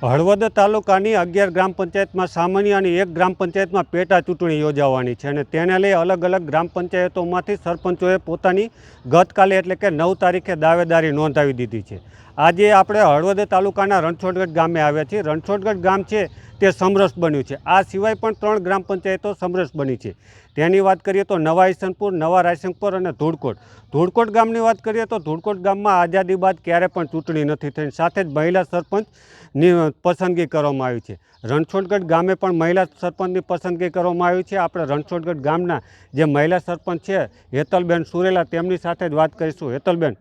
હળવદ તાલુકાની અગિયાર ગ્રામ પંચાયતમાં સામાન્ય અને એક ગ્રામ પંચાયતમાં પેટા ચૂંટણી યોજાવાની છે અને તેને લઈ અલગ અલગ ગ્રામ પંચાયતોમાંથી સરપંચોએ પોતાની ગતકાલે એટલે કે નવ તારીખે દાવેદારી નોંધાવી દીધી છે. આજે આપણે હળવદ તાલુકાના રણછોડગઢ ગામે આવ્યા છીએ. રણછોડગઢ ગામ છે તે સમરસ બન્યું છે. આ સિવાય પણ ત્રણ ગ્રામ પંચાયતો સમરસ બની છે. તેની વાત કરીએ તો નવા ઈસનપુર, નવા રાયસંગપુર અને ધૂળકોટ. ધૂળકોટ ગામની વાત કરીએ તો ધૂળકોટ ગામમાં આઝાદી બાદ ક્યારે પણ ચૂંટણી નથી થઈ સાથે જ મહિલા સરપંચની પસંદગી કરવામાં આવી છે. રણછોડગઢ ગામે પણ મહિલા સરપંચની પસંદગી કરવામાં આવી છે. આપણે રણછોડગઢ ગામના જે મહિલા સરપંચ છે હેતલબેન સુરેલા તેમની સાથે જ વાત કરીશું. હેતલબેન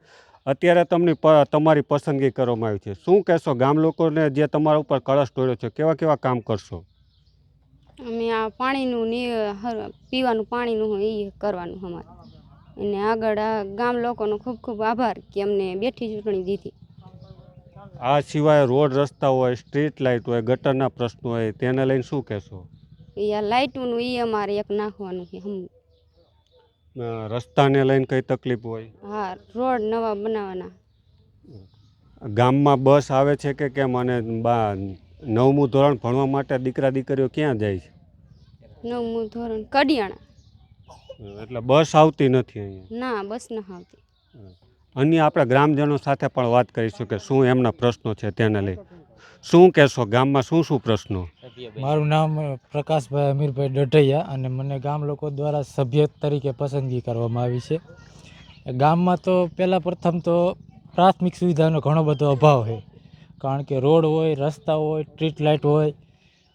અત્યારે તમને તમારી પસંદગી કરવામાં આવી છે. શું કહેશો ગામ લોકોને જે તમારા ઉપર કળશ ઢોળ્યો છે કેવા કેવા કામ કરશો? અમે આ પાણીનું ને પીવાનું પાણીનું એ કરવાનું અમારે. અને આગળ આ ગામ લોકોનો ખૂબ ખૂબ આભાર કે અમને બેઠી ચૂંટણી દીધી. આ સિવાય રોડ રસ્તા હોય સ્ટ્રીટ લાઇટ હોય ગટરના પ્રશ્નો હોય તેને લઈને શું કહેશો? એ આ લાઇટનું એ અમારે એક નાખવાનું છે હમ રસ્તાને લઈને કઈ તકલીફ હોય? હા રોડ નવા બનાવવાના. ગામમાં બસ આવે છે કે કેમ? અને બા નવમું ધોરણ ભણવા માટે દીકરા દીકરીઓ ક્યાં જાય છે? નવમું ધોરણ કડિયાણા. એટલે બસ આવતી નથી અહીંયા? ના બસ ન આવતી. અન્ય આપણે ગ્રામજનો સાથે પણ વાત કરીશું કે શું એમના પ્રશ્નો છે તેને લઈ. શું કહેશો? ગામમાં શું શું પ્રશ્નો? મારું નામ પ્રકાશભાઈ અમીરભાઈ ડઢૈયા અને મને ગામ લોકો દ્વારા સભ્ય તરીકે પસંદગી કરવામાં આવી છે. ગામમાં તો પહેલાં પ્રથમ તો પ્રાથમિક સુવિધાનો ઘણો બધો અભાવ છે. કારણ કે રોડ હોય, રસ્તા હોય, સ્ટ્રીટ લાઇટ હોય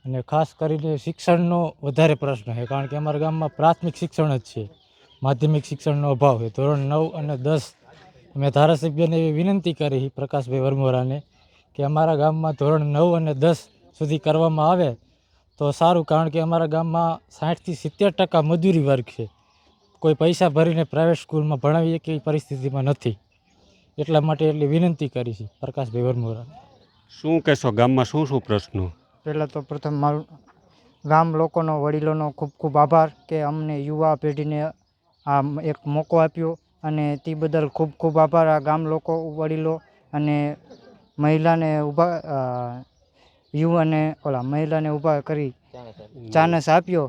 અને ખાસ કરીને શિક્ષણનો વધારે પ્રશ્ન છે. કારણ કે અમારા ગામમાં પ્રાથમિક શિક્ષણ જ છે. માધ્યમિક શિક્ષણનો અભાવ છે. ધોરણ નવ અને દસ મેં ધારાસભ્યને એવી વિનંતી કરી પ્રકાશભાઈ વરમોરાને કે અમારા ગામમાં ધોરણ નવ અને દસ સુધી કરવામાં આવે તો સારું કારણ કે અમારા ગામમાં સાઠથી સિત્તેર ટકા મજૂરી વર્ગ છે. કોઈ પૈસા ભરીને પ્રાઇવેટ સ્કૂલમાં ભણાવીએ કે એવી પરિસ્થિતિમાં નથી. એટલા માટે એટલી વિનંતી કરી છે પ્રકાશભાઈ વરમોરા. શું કહેશો ગામમાં શું શું પ્રશ્નો? પહેલાં તો પ્રથમ મારું ગામ લોકોનો વડીલોનો ખૂબ ખૂબ આભાર કે અમને યુવા પેઢીને આ એક મોકો આપ્યો અને તે બદલ ખૂબ ખૂબ આભાર આ ગામ લોકો વડીલો અને મહિલાને ઊભા યુવાને ઓલા મહિલાને ઊભા કરી ચાનસ આપ્યો.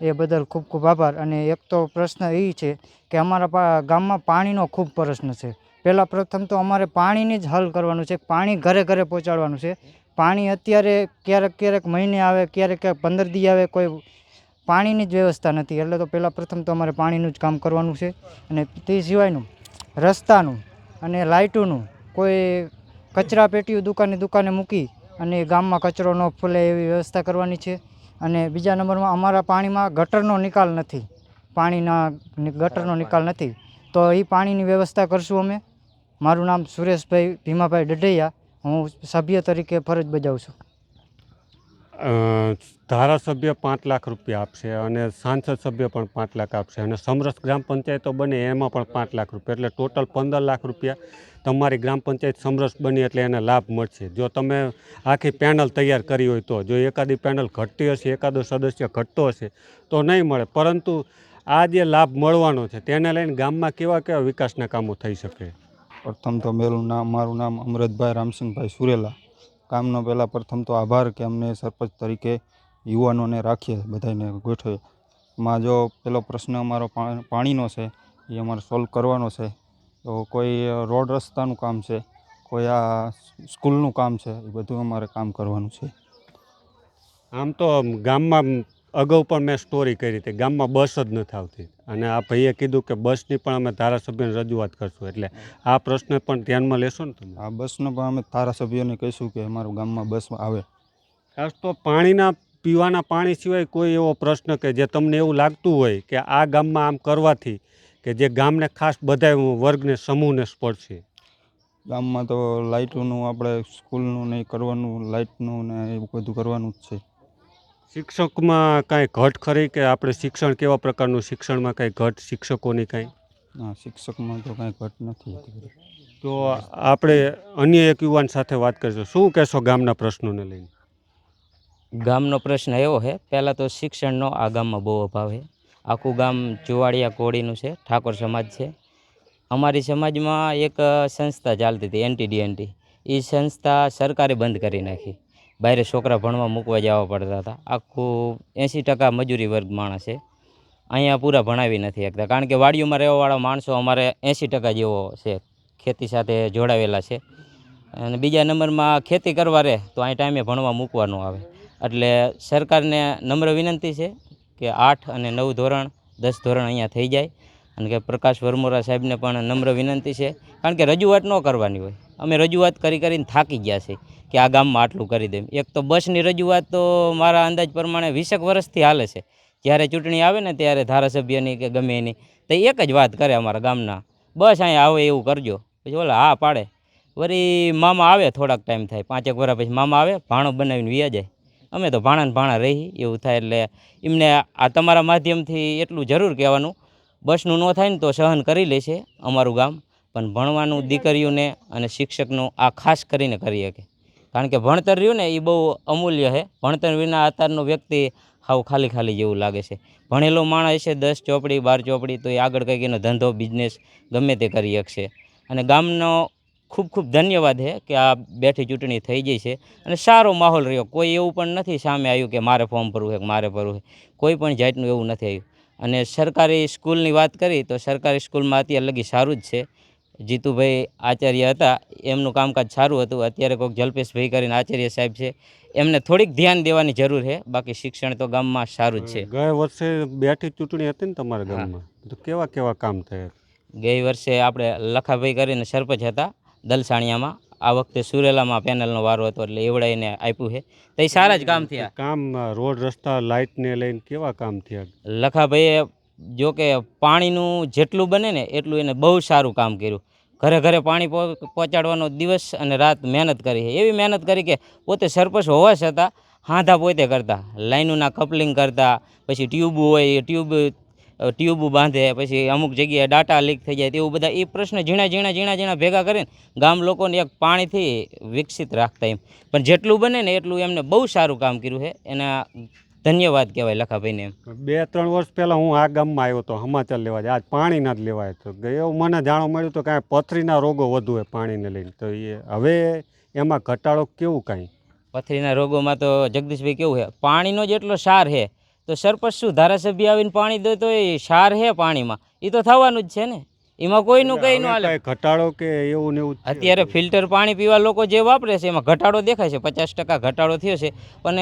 એ બદલ ખૂબ ખૂબ આભાર. અને એક તો પ્રશ્ન એ છે કે અમારા ગામમાં પાણીનો ખૂબ પ્રશ્ન છે. પહેલાં પ્રથમ તો અમારે પાણીની જ હલ કરવાનું છે. પાણી ઘરે ઘરે પહોંચાડવાનું છે. પાણી અત્યારે ક્યારેક ક્યારેક મહિને આવે ક્યારેક ક્યારેક પંદર દી આવે કોઈ પાણીની જ વ્યવસ્થા નથી. એટલે તો પહેલાં પ્રથમ તો અમારે પાણીનું જ કામ કરવાનું છે. અને તે સિવાયનું રસ્તાનું અને લાઇટોનું કોઈ કચરા પેટીઓ દુકાને દુકાને મૂકી અને ગામમાં કચરો ન ફૂલે એવી વ્યવસ્થા કરવાની છે. અને બીજા નંબરમાં અમારા પાણીમાં ગટરનો નિકાલ નથી. પાણીના ગટરનો નિકાલ નથી. તો એ પાણીની વ્યવસ્થા કરશું અમે. મારું નામ સુરેશભાઈ ભીમાભાઈ ડઢૈયા. હું સભ્ય તરીકે ફરજ બજાવું છું. ધારાસભ્ય પાંચ લાખ રૂપિયા આપશે અને સાંસદ સભ્ય પણ પાંચ લાખ આપશે અને સમરસ ગ્રામ પંચાયતો બને એમાં પણ પાંચ લાખ રૂપિયા. એટલે ટોટલ પંદર લાખ રૂપિયા તમારી ગ્રામ પંચાયત સમરસ બની એટલે એને લાભ મળશે. જો તમે આખી પેનલ તૈયાર કરી હોય તો, જો એકાદી પેનલ ઘટતી હશે, એકાદો સદસ્ય ઘટતો હશે, તો નહીં મળે. પરંતુ આ જે લાભ મળવાનો છે, તેને લઈને ગામમાં કેવા કેવા વિકાસના કામો થઈ શકે? પ્રથમ તો મેરું નામ, મારું નામ અમરતભાઈ રામસિંહભાઈ સુરેલા. કામનો પહેલાં પ્રથમ તો આભાર કે અમને સરપંચ તરીકે યુવાનોને રાખીએ બધાને ગોઠવે માં જો પેલો પ્રશ્ન અમારો પાણીનો છે, એ અમારે સોલ્વ કરવાનો છે. તો કોઈ રોડ રસ્તાનું કામ છે, કોઈ આ સ્કૂલનું કામ છે, એ બધું અમારે કામ કરવાનું છે. આમ તો ગામમાં અગાઉ પણ મેં સ્ટોરી કરી હતી. ગામમાં બસ જ નથી આવતી. અને આ ભાઈએ કીધું કે બસની પણ અમે ધારાસભ્યને રજૂઆત કરશું. એટલે આ પ્રશ્ન પણ ધ્યાનમાં લેશો ને તમે? આ બસનો પણ અમે ધારાસભ્યોને કહીશું કે અમારું ગામમાં બસ આવે. ખાસ તો પાણીના પીવાના પાણી સિવાય કોઈ એવો પ્રશ્ન કે જે તમને એવું લાગતું હોય કે આ ગામમાં આમ કરવાથી કે જે ગામને ખાસ બધા વર્ગને સમૂહને સ્પર્શે. ગામમાં તો લાઇટોનું આપણે સ્કૂલનું ને કરવાનું લાઇટનું ને એવું બધું કરવાનું જ છે. શિક્ષકમાં કાંઈ ઘટ ખરી કે આપણે શિક્ષણ કેવા પ્રકારનું શિક્ષણમાં કાંઈ ઘટ શિક્ષકોની કાંઈ? ના શિક્ષકમાં તો કાંઈ ઘટ નથી તો આપણે અન્ય એક યુવાન સાથે વાત કરીશું. શું કહેશો ગામના પ્રશ્નોને લઈને? ગામનો પ્રશ્ન એવો છે પહેલાં તો શિક્ષણનો આ ગામમાં બહુ અભાવ છે આખું ગામ જુવાડિયા કોળીનું છે ઠાકોર સમાજ છે. અમારી સમાજમાં એક સંસ્થા ચાલતી હતી એનટીડીએનટી એ સંસ્થા સરકારે બંધ કરી નાખી. બહાર છોકરા ભણવા મૂકવા જવા પડતા હતા. આખું એંસી ટકા મજૂરી વર્ગ માણસ છે. અહીંયા પૂરા ભણાવી નથી શકતા. કારણ કે વાડીઓમાં રહેવાવાળા માણસો અમારે એંસી ટકા જેવો છે. ખેતી સાથે જોડાવેલા છે. અને બીજા નંબરમાં ખેતી કરવા રહે તો અહીં ટાઈમે ભણવા મૂકવાનું આવે. એટલે સરકારને નમ્ર વિનંતી છે કે આઠ અને નવ ધોરણ, દસ ધોરણ અહીંયા થઈ જાય. અને કે પ્રકાશ વરમોરા સાહેબને પણ નમ્ર વિનંતી છે. કારણ કે રજૂઆત ન કરવાની હોય. અમે રજૂઆત કરી કરીને થાકી ગયા છે કે આ ગામમાં આટલું કરી દેમ એક તો બસની રજૂઆત તો મારા અંદાજ પ્રમાણે વીસેક વર્ષથી હાલે છે. જ્યારે ચૂંટણી આવે ને ત્યારે ધારાસભ્યની કે ગમે એની, તો એક જ વાત કરે અમારા ગામના, બસ અહીંયા આવે એવું કરજો. પછી ઓલા, હા, પાડે. વળી મામા આવે થોડાક ટાઈમ થાય, પાંચેક વર્ષ પછી મામા આવે, ભાણો બનાવીને વ્યા જાય. અમે તો ભાણાને ભાણા રહી, એવું થાય એટલે એમને આ તમારા માધ્યમથી એટલું જરૂર કહેવાનું, બસનું ન થાય ને તો સહન કરી લેશે અમારું ગામ, પણ ભણવાનું દીકરીઓને અને શિક્ષકનું આ ખાસ કરીને કરી શકે. કારણ કે ભણતર રહ્યું ને એ બહુ અમૂલ્ય છે. ભણતર વિના અત્યારનો વ્યક્તિ હાવ ખાલી ખાલી જેવું લાગે છે. ભણેલો માણસ છે દસ ચોપડી, બાર ચોપડી તો એ આગળ કંઈક એનો ધંધો બિઝનેસ ગમે તે કરી શકશે. અને ગામનો ખૂબ ખૂબ ધન્યવાદ છે કે આ બેઠી ચૂંટણી થઈ ગઈ છે. અને સારો માહોલ રહ્યો. કોઈ એવું પણ નથી સામે આવ્યું કે મારે ફોર્મ ભરવું છે કે મારે ભરવું છે. કોઈ પણ જાતનું એવું નથી આવ્યું. અને સરકારી સ્કૂલની વાત કરી તો સરકારી સ્કૂલમાં અત્યારે લગી સારું જ છે. જીતુભાઈ આચાર્ય હતા એમનું કામકાજ સારું હતું. અત્યારે કોઈક જલ્પેશભાઈ કરીને આચાર્ય સાહેબ છે. એમને થોડીક ધ્યાન દેવાની જરૂર છે. બાકી શિક્ષણ તો ગામમાં સારું જ છે. ગયા વર્ષે બેઠી ચૂંટણી હતી ને તમારા. ગામમાં? તો કેવા કેવા કામ થયા? ગઈ વર્ષે આપણે લખાભાઈ કરીને સરપંચ હતા દલસાણિયામાં. આ વખતે સુરેલામાં પેનલનો વારો હતો એટલે એવડાઈને આપ્યું છે. તો એ સારા જ કામ થયા. કામ રોડ રસ્તા લાઇટને લઈને કેવા કામ થયા? લખાભાઈએ જો કે પાણીનું જેટલું બને ને એટલું એને બહુ સારું કામ કર્યું. ઘરે ઘરે પાણી પહોંચાડવાનો દિવસ અને રાત મહેનત કરી છે. એવી મહેનત કરી કે પોતે સરપંચ હોવા છતાં હાંધા પોતે કરતા. લાઈનોના કપલિંગ કરતા, પછી ટ્યુબ હોય, ટ્યુબ ટ્યુબ બાંધે, પછી અમુક જગ્યાએ ડાટા લીક થઈ જાય તેવું બધા એ પ્રશ્ન ઝીણા ઝીણા ઝીણા ઝીણા ભેગા કરીને ગામ લોકોને એક પાણીથી વિકસિત રાખતા એમ. પણ જેટલું બને ને એટલું એમને બહુ સારું કામ કર્યું છે. એના ધન્યવાદ કહેવાય લખાભાઈને એમ. બે ત્રણ વર્ષ પહેલાં હું આ ગામમાં આવ્યો હતો સમાચાર લેવા આજ આજ પાણીના જ લેવાય તો એવું મને જાણવા મળ્યું તો કાંઈ પથરીના રોગો વધુ હોય પાણીને લઈને. તો એ હવે એમાં ઘટાડો કેવું કાંઈ? પથરીના રોગોમાં તો જગદીશભાઈ કેવું છે? પાણીનો જેટલો સાર છે. તો સરપંચ શું ધારાસભ્ય આવીને પાણી દે તો એ સાર છે પાણીમાં? એ તો થવાનું જ છે ને. એમાં કોઈનું કંઈ ન હાલે. ઘટાડો કે એવું ને એવું અત્યારે ફિલ્ટર પાણી પીવા લોકો જે વાપરે છે એમાં ઘટાડો દેખાય છે પચાસ ટકા ઘટાડો થયો છે. પણ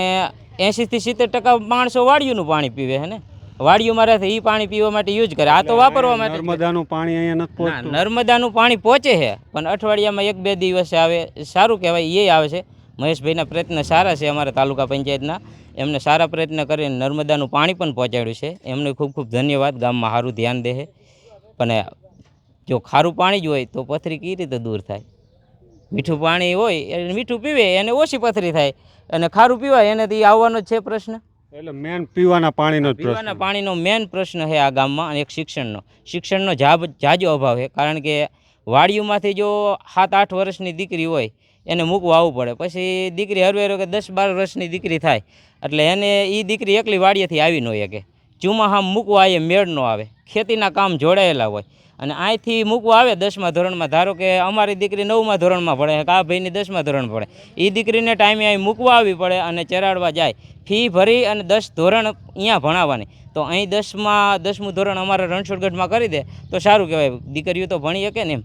એંશીથી સિત્તેર ટકા માણસો વાડિયુંનું પાણી પીવે છે ને? વાડિયું મારે એ પાણી પીવા માટે યુઝ કરે. આ તો વાપરવા માટે નર્મદાનું પાણી અહીંયા નથી પહોંચતું. નર્મદાનું પાણી પહોંચે છે પણ અઠવાડિયામાં એક બે દિવસ આવે. સારું કહેવાય એ આવે છે. મહેશભાઈના પ્રયત્ન સારા છે અમારા તાલુકા પંચાયતના. એમને સારા પ્રયત્ન કરીને નર્મદાનું પાણી પણ પહોંચાડ્યું છે. એમને ખૂબ ખૂબ ધન્યવાદ. ગામમાં સારું ધ્યાન દે છે પણ જો ખારું પાણી જ હોય તો પથરી કઈ રીતે દૂર થાય? મીઠું પાણી હોય એ મીઠું પીવે એને ઓછી પથરી થાય. અને ખારું પીવાય એનાથી આવવાનો જ છે પ્રશ્ન. એટલે મેન પીવાના પાણીનો પીવાના પાણીનો મેન પ્રશ્ન છે આ ગામમાં અને એક શિક્ષણનો. શિક્ષણનો જાબ જાજો અભાવ છે કારણ કે વાડીઓમાંથી જો સાત આઠ વર્ષની દીકરી હોય એને મૂકવા આવવું પડે. પછી દીકરી હરવે હરવે કે દસ બાર વર્ષની દીકરી થાય. એટલે એને એ દીકરી એકલી વાડીએથી આવી ન હોય શકે. ચોમાહામ મૂકવા એ મેળ ન આવે. ખેતીના કામ જોડાયેલા હોય. અને અહીંથી મૂકવા આવે દસમા ધોરણમાં. ધારો કે અમારી દીકરી નવમા ધોરણમાં ભણે કે ભાઈની દસમા ધોરણ ભણે. એ દીકરીને ટાઈમે અહીં મૂકવા આવી પડે અને ચરાડવા જાય. ફી ભરી અને દસ ધોરણ અહીંયા ભણાવવાની. તો અહીં દસમાં, દસમું ધોરણ અમારે રણછોડગઢમાં કરી દે, તો સારું કહેવાય. દીકરીઓ તો ભણી શકે ને એમ.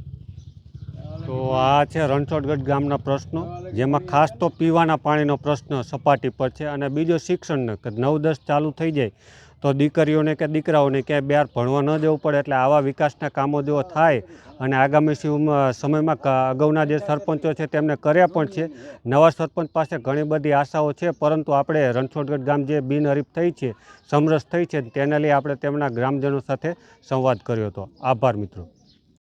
તો આ છે રણછોડગઢ ગામના પ્રશ્નો. જેમાં ખાસ તો પીવાના પાણીનો પ્રશ્ન સપાટી પર છે અને બીજો શિક્ષણનો નવ દસ ચાલુ થઈ જાય. તો દીકરીઓને કે દીકરાઓને ક્યાંય બહાર ભણવા ન જવું પડે એટલે આવા વિકાસના કામો જો થાય અને આગામી સમ- સમયમાં અગાઉના જે સરપંચો છે તેમને કર્યા પણ છે. નવા સરપંચ પાસે ઘણી બધી આશાઓ છે, પરંતુ આપણે રણછોડગઢ ગામ જે બિનહરીફ થઈ છે, સમરસ થઈ છે, તેને લઈ આપણે તેમના ગ્રામજનો સાથે સંવાદ કર્યો હતો. આભાર મિત્રો.